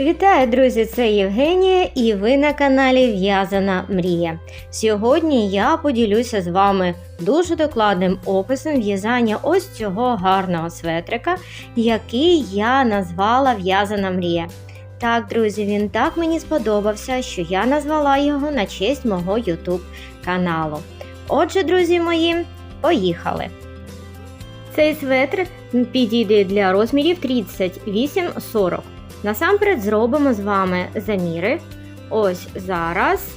Вітаю, друзі! Це Євгенія і ви на каналі В'язана Мрія. Сьогодні я поділюся з вами дуже докладним описом в'язання ось цього гарного светрика, який я назвала В'язана Мрія. Так, друзі, він так мені сподобався, що я назвала його на честь мого YouTube каналу. Отже, друзі мої, поїхали! Цей светр підійде для розмірів 38-40. Насамперед зробимо з вами заміри. Ось зараз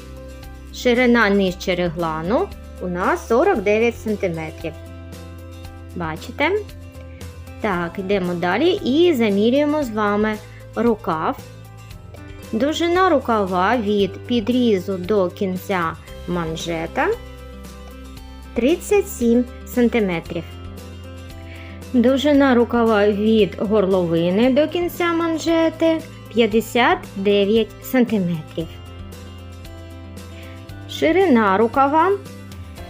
ширина нижче реглану у нас 49 см. Бачите? Так, йдемо далі і замірюємо з вами рукав. Довжина рукава від підрізу до кінця манжета 37 см. Довжина рукава від горловини до кінця манжети 59 см. Ширина рукава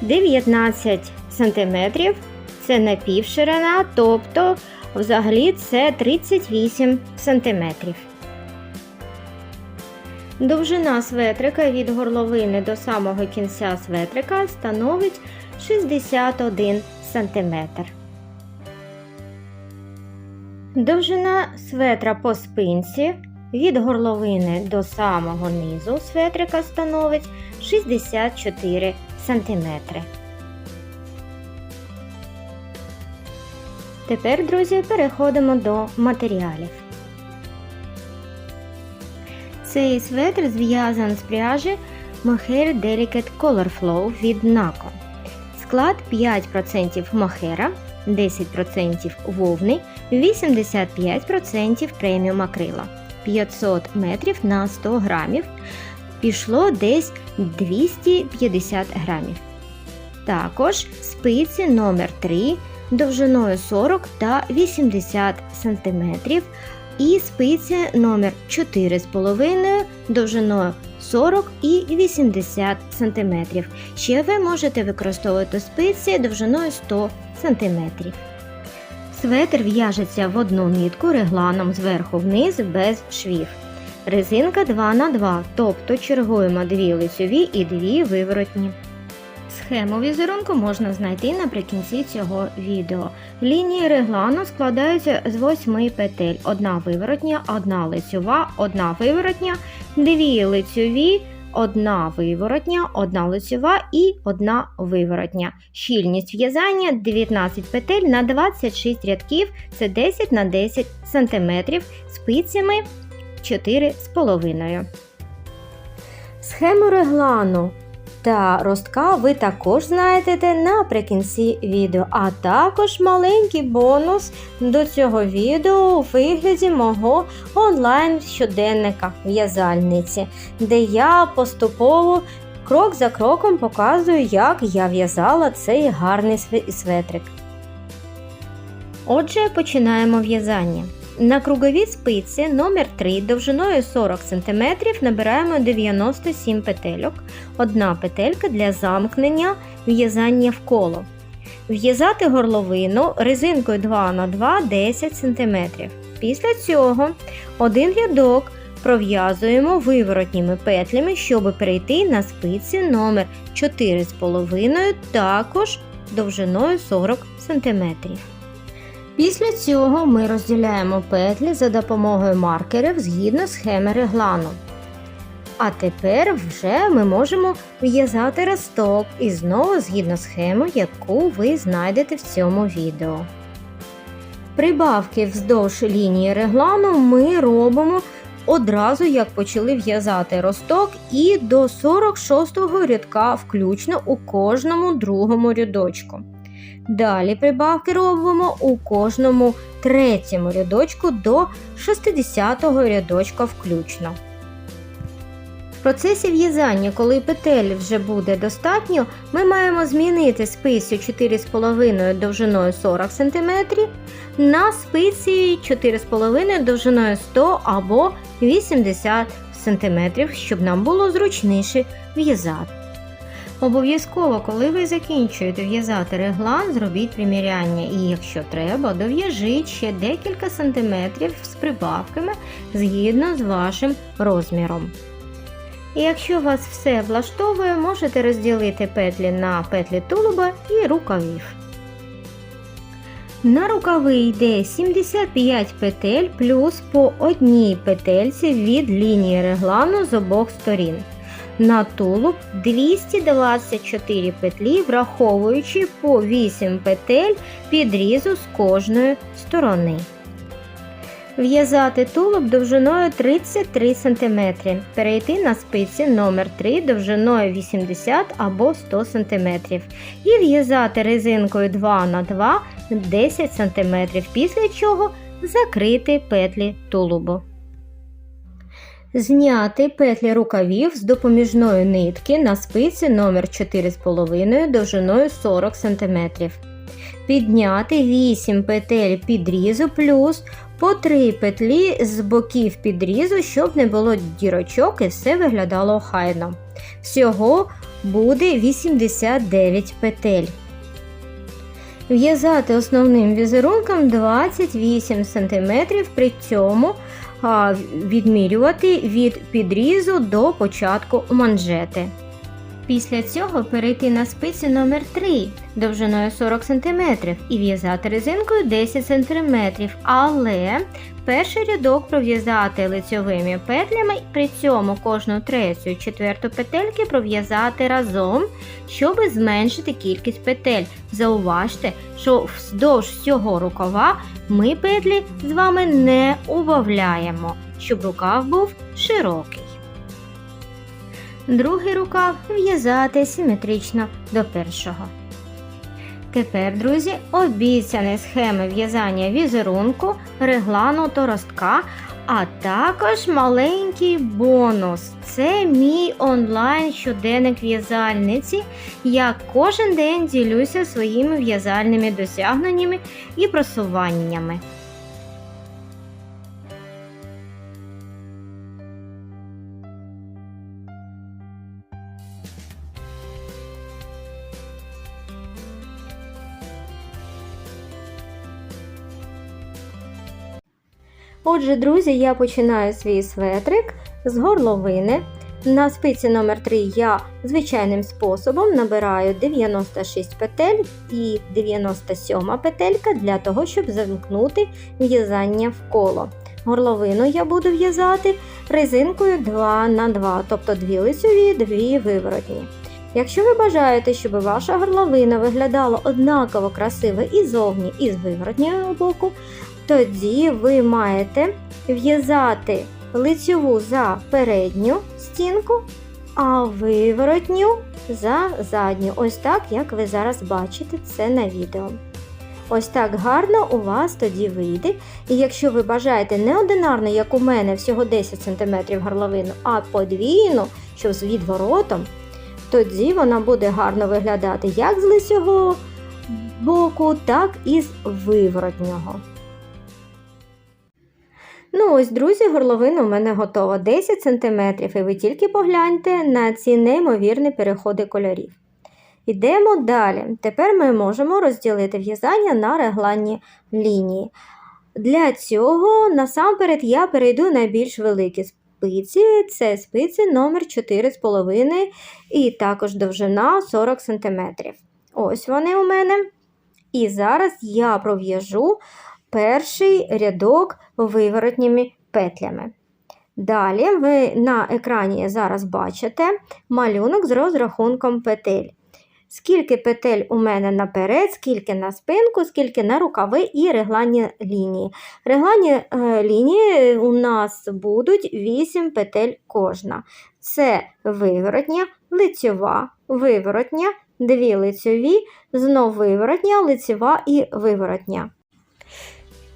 19 см. Це напівширина, тобто взагалі це 38 см. Довжина светрика від горловини до самого кінця светрика становить 61 см. Довжина светра по спинці від горловини до самого низу светрика становить 64 см. Тепер, друзі, переходимо до матеріалів. Цей светр зв'язан з пряжі Mohair Delicate Color Flow від NACO. Склад 5% мохера, 10% вовни, 85% преміум акрила. 500 метрів на 100 грамів. Пішло десь 250 грамів. Також спиці номер 3 довжиною 40 та 80 см. І спиці номер 4,5 довжиною 40 і 80 см. Ще ви можете використовувати спиці довжиною 100 см. Светр в'яжеться в одну нитку регланом зверху вниз без швів. Резинка 2х2, тобто чергуємо дві лицьові і дві виворотні. Схему візерунку можна знайти наприкінці цього відео. Лінії реглану складаються з 8 петель: одна виворотня, одна лицьова, одна виворотня, дві лицьові, одна виворотня, одна лицьова і одна виворотня. Щільність в'язання 19 петель на 26 рядків, це 10 на 10 см спицями 4,5. Схему реглану та ростка ви також знайдете наприкінці відео, а також маленький бонус до цього відео у вигляді мого онлайн щоденника в'язальниці, де я поступово крок за кроком показую, як я в'язала цей гарний светрик. Отже, починаємо в'язання. На круговій спиці номер 3 довжиною 40 см набираємо 97 петельок, одна петелька для замкнення в'язання в коло. В'язати горловину резинкою 2х2 10 см. Після цього один рядок пров'язуємо виворотніми петлями, щоб перейти на спиці номер 4,5 також довжиною 40 см. Після цього ми розділяємо петлі за допомогою маркерів згідно схеми реглану. А тепер вже ми можемо в'язати росток і знову згідно схеми, яку ви знайдете в цьому відео. Прибавки вздовж лінії реглану ми робимо одразу, як почали в'язати росток, і до 46-го рядка включно у кожному другому рядочку. Далі прибавки робимо у кожному третьому рядочку до 60-го рядочка включно. В процесі в'язання, коли петель вже буде достатньо, ми маємо змінити спицю 4,5 довжиною 40 см на спиці 4,5 довжиною 100 або 80 см, щоб нам було зручніше в'язати. Обов'язково, коли ви закінчуєте в'язати реглан, зробіть приміряння і, якщо треба, дов'яжіть ще декілька сантиметрів з прибавками згідно з вашим розміром. І якщо вас все влаштовує, можете розділити петлі на петлі тулуба і рукавів. На рукави йде 75 петель плюс по одній петельці від лінії реглану з обох сторін. На тулуб 224 петлі, враховуючи по 8 петель підрізу з кожної сторони. В'язати тулуб довжиною 33 см. Перейти на спиці номер 3 довжиною 80 або 100 см. І в'язати резинкою 2х2 10 см, після чого закрити петлі тулубу. Зняти петлі рукавів з допоміжної нитки на спиці номер 4,5 довжиною 40 см. Підняти 8 петель підрізу плюс по 3 петлі з боків підрізу, щоб не було дірочок і все виглядало охайно. Всього буде 89 петель. В'язати основним візерунком 28 см, при цьому відмірювати від підрізу до початку манжети. Після цього перейти на спиці номер 3 довжиною 40 см і в'язати резинкою 10 см, але перший рядок пров'язати лицьовими петлями, при цьому кожну третю і четверту петельки пров'язати разом, щоб зменшити кількість петель. Зауважте, що вздовж всього рукава ми петлі з вами не убавляємо, щоб рукав був широкий. Другий рукав в'язати симетрично до першого. Тепер, друзі, обіцяні схеми в'язання візерунку, реглану та ростка, а також маленький бонус. Це мій онлайн щоденник в'язальниці. Я кожен день ділюся своїми в'язальними досягненнями і просуваннями. Отже, друзі, я починаю свій светрик з горловини. На спиці номер 3 я звичайним способом набираю 96 петель і 97 петелька для того, щоб замкнути в'язання в коло. Горловину я буду в'язати резинкою 2 на 2 тобто 2 лицеві, 2 виворотні. Якщо ви бажаєте, щоб ваша горловина виглядала однаково красиво і зовні, і з виворотнього боку, тоді ви маєте в'язати лицьову за передню стінку, а виворотню за задню. Ось так, як ви зараз бачите це на відео. Ось так гарно у вас тоді вийде. І якщо ви бажаєте не одинарно, як у мене, всього 10 см горловину, а подвійну, що з відворотом, тоді вона буде гарно виглядати як з лицевого боку, так і з виворотнього. Ну ось, друзі, горловина у мене готова 10 см, і ви тільки погляньте на ці неймовірні переходи кольорів. Йдемо далі. Тепер ми можемо розділити в'язання на регланні лінії. Для цього насамперед я перейду на більш великі спиці, це спиці номер 4,5 і також довжина 40 см. Ось вони у мене. І зараз я пров'яжу перший рядок виворотніми петлями. Далі ви на екрані зараз бачите малюнок з розрахунком петель. Скільки петель у мене наперед, скільки на спинку, скільки на рукави і регланні лінії. Регланні е, лінії у нас будуть 8 петель кожна. Це виворотня, лицьова, виворотня, дві лицьові, знов виворотня, лицьова і виворотня.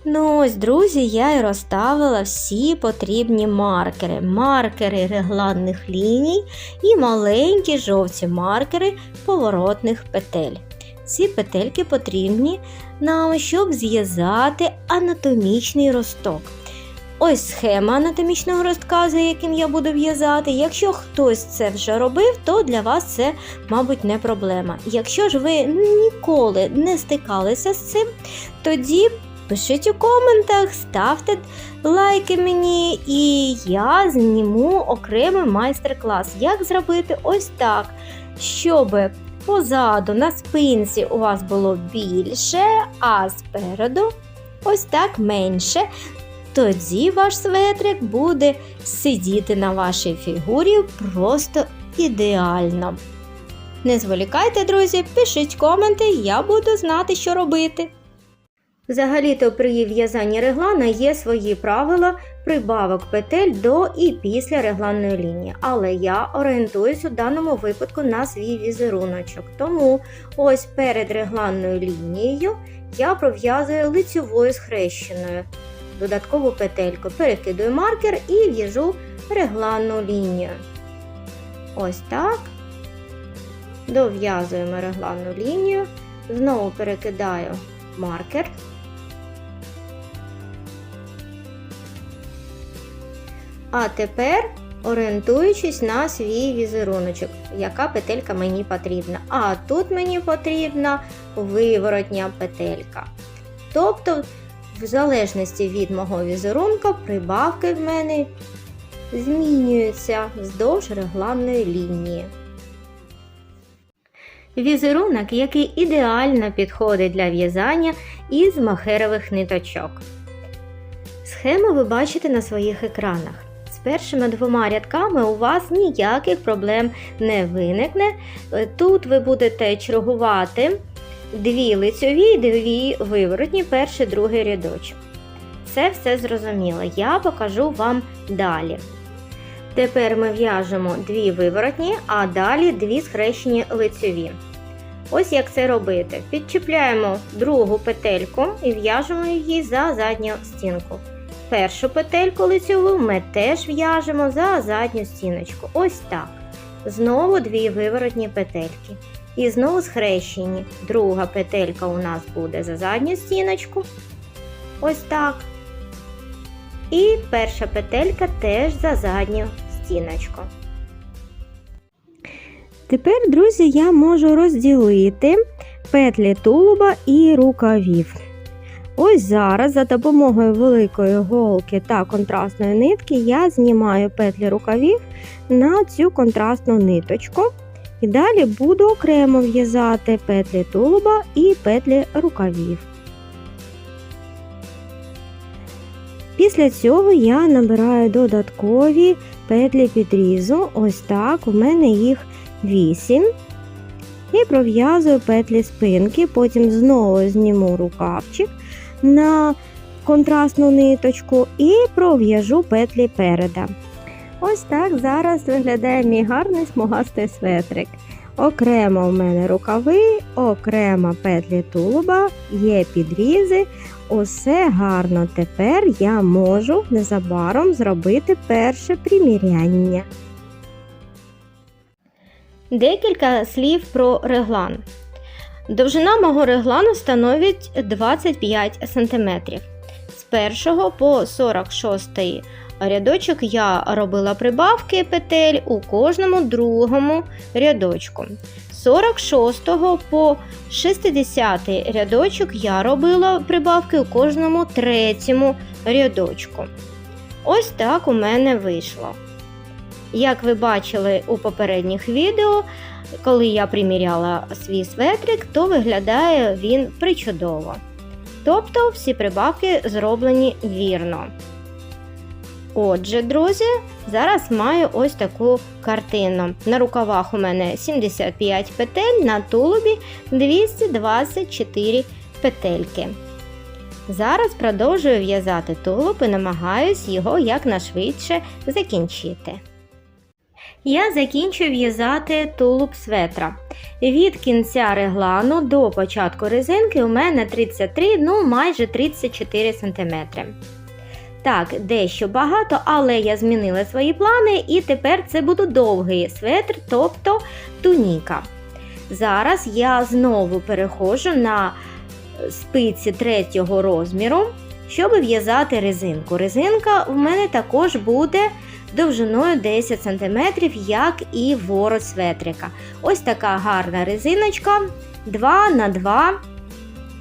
Ну ось, друзі, я і розставила всі потрібні маркери. Маркери регланних ліній і маленькі жовті маркери поворотних петель. Ці петельки потрібні нам, щоб зв'язати анатомічний росток. Ось схема анатомічного ростка, за яким я буду в'язати. Якщо хтось це вже робив, то для вас це, мабуть, не проблема. Якщо ж ви ніколи не стикалися з цим, тоді пишіть у коментах, ставте лайки мені, і я зніму окремий майстер-клас, як зробити ось так, щоб позаду на спинці у вас було більше, а спереду ось так менше. Тоді ваш светрик буде сидіти на вашій фігурі просто ідеально. Не зволікайте, друзі, пишіть коменти, я буду знати, що робити. Взагалі-то при в'язанні реглана є свої правила прибавок петель до і після регланної лінії, але я орієнтуюсь у даному випадку на свій візеруночок. Тому ось перед регланною лінією я пров'язую лицьовою схрещеною. Додаткову петельку перекидую маркер і в'яжу регланну лінію. Ось так. Дов'язуємо регланну лінію, знову перекидаю маркер. А тепер орієнтуючись на свій візеруночок, яка петелька мені потрібна. А тут мені потрібна виворотня петелька. Тобто, в залежності від мого візерунка, прибавки в мене змінюються вздовж регланної лінії. Візерунок, який ідеально підходить для в'язання із махерових ниточок. Схему ви бачите на своїх екранах. Першими двома рядками у вас ніяких проблем не виникне. Тут ви будете чергувати дві лицьові дві виворотні, перший другий рядочок. Це все зрозуміло. Я покажу вам далі. Тепер ми в'яжемо дві виворотні, а далі дві схрещені лицьові. Ось як це робити. Підчіпляємо другу петельку і в'яжемо її за задню стінку. Першу петельку лицьову ми теж в'яжемо за задню стіночку. Ось так. Знову дві виворотні петельки. І знову схрещені. Друга петелька у нас буде за задню стіночку. Ось так. І перша петелька теж за задню стіночку. Тепер, друзі, я можу розділити петлі тулуба і рукавів. Ось зараз за допомогою великої голки та контрастної нитки я знімаю петлі рукавів на цю контрастну ниточку. І далі буду окремо в'язати петлі тулуба і петлі рукавів. Після цього я набираю додаткові петлі підрізу. Ось так, у мене їх 8. І пров'язую петлі спинки, потім знову зніму рукавчик на контрастну ниточку і пров'яжу петлі переда. Ось так зараз виглядає мій гарний смугастий светрик. Окремо в мене рукави, окремо петлі тулуба, є підрізи. Усе гарно. Тепер я можу незабаром зробити перше приміряння. Декілька слів про реглан. Довжина мого реглану становить 25 см. З 1 по 46 рядочок я робила прибавки петель у кожному другому рядочку. З 46 по 60 рядочок я робила прибавки у кожному третьому рядочку. Ось так у мене вийшло. Як ви бачили у попередніх відео, коли я приміряла свій светрик, то виглядає він причудово. Тобто всі прибавки зроблені вірно. Отже, друзі, зараз маю ось таку картину. На рукавах у мене 75 петель, на тулубі 224 петельки. Зараз продовжую в'язати тулуб і намагаюсь його якнайшвидше закінчити. Я закінчую в'язати тулуб светра. Від кінця реглану до початку резинки у мене 33, ну майже 34 см. Так, дещо багато, але я змінила свої плани і тепер це буде довгий светр, тобто туніка. Зараз я знову переходжу на спиці третього розміру щоб в'язати резинку. Резинка в мене також буде довжиною 10 см, як і ворот светрика. Ось така гарна резиночка 2 на 2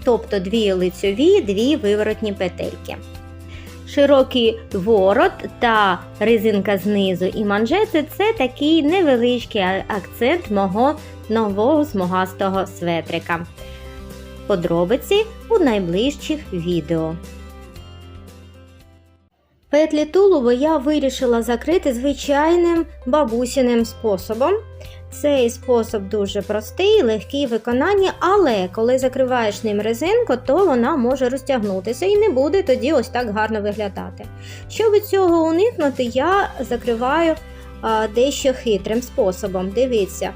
тобто дві лицьові, дві виворотні петельки. Широкий ворот та резинка знизу і манжети це такий невеличкий акцент мого нового смугастого светрика. Подробиці у найближчих відео. Петлі тулуба я вирішила закрити звичайним бабусіним способом. Цей спосіб дуже простий, легкий в виконанні, але коли закриваєш ним резинку, то вона може розтягнутися і не буде тоді ось так гарно виглядати. Щоб цього уникнути, я закриваю а, дещо хитрим способом. Дивіться,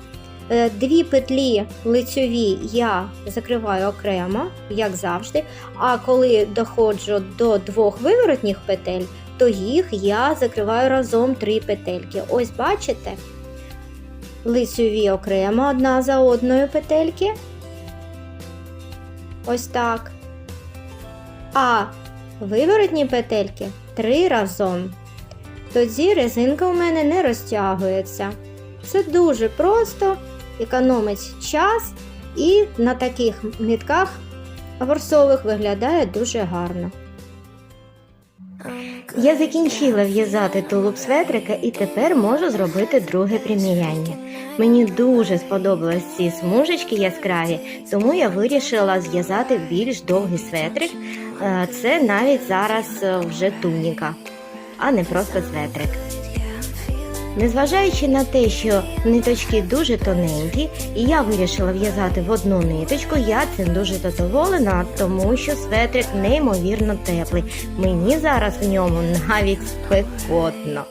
е, дві петлі лицьові я закриваю окремо, як завжди. А коли доходжу до двох виворотніх петель, то їх я закриваю разом три петельки. Ось бачите? лицьові окремо одна за одною петельки. Ось так. А виворотні петельки три разом. Тоді резинка у мене не розтягується. Це дуже просто, економить час і на таких нитках ворсових виглядає дуже гарно. Я закінчила в'язати тулуб светрика і тепер можу зробити друге приміряння. Мені дуже сподобались ці смужечки яскраві, тому я вирішила зв'язати більш довгий светрик. Е, Це навіть зараз е, вже туніка, а не просто светрик. Незважаючи на те, що ниточки дуже тоненькі, і я вирішила в'язати в одну ниточку, я цим дуже задоволена, тому що светрик неймовірно теплий. Мені зараз в ньому навіть спекотно.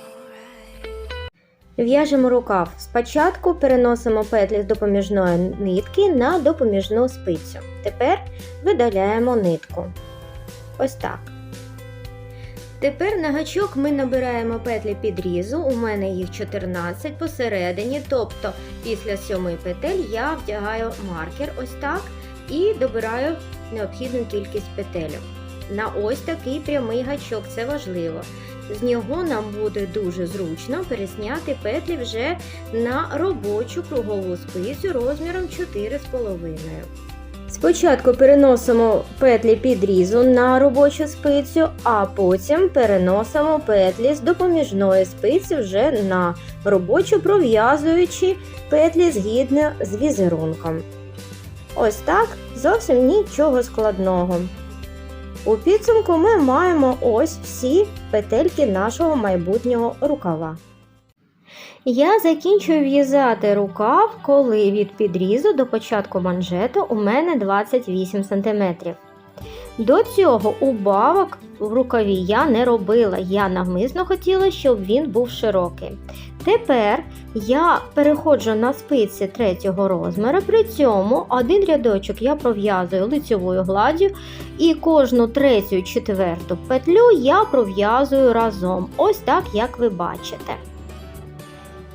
В'яжемо рукав. Спочатку переносимо петлі з допоміжної нитки на допоміжну спицю. Тепер видаляємо нитку. Ось так. Тепер на гачок ми набираємо петлі підрізу, у мене їх 14 посередині, тобто після сьомої петель я вдягаю маркер ось так і добираю необхідну кількість петель. На ось такий прямий гачок, це важливо. З нього нам буде дуже зручно пересняти петлі вже на робочу кругову спицю розміром 4,5. Спочатку переносимо петлі підрізу на робочу спицю, а потім переносимо петлі з допоміжної спиці вже на робочу, пров'язуючи петлі згідно з візерунком. Ось так, зовсім нічого складного. У підсумку ми маємо ось всі петельки нашого майбутнього рукава. Я закінчую в'язати рукав, коли від підрізу до початку манжету у мене 28 см. До цього убавок в рукаві я не робила. Я навмисно хотіла, щоб він був широкий. Тепер я переходжу на спиці третього розміру, при цьому один рядочок я пров'язую лицьовою гладдю і кожну третю четверту петлю я пров'язую разом, ось так, як ви бачите.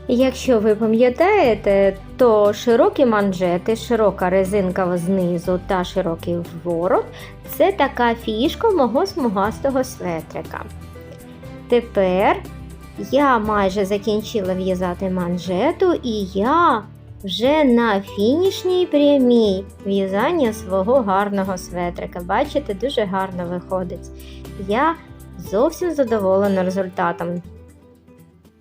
Якщо ви пам'ятаєте, то широкі манжети, широка резинка знизу та широкий ворот це така фішка мого смугастого светрика. Тепер я майже закінчила в'язати манжету і я вже на фінішній прямій в'язання свого гарного светрика. Бачите, дуже гарно виходить. Я зовсім задоволена результатом.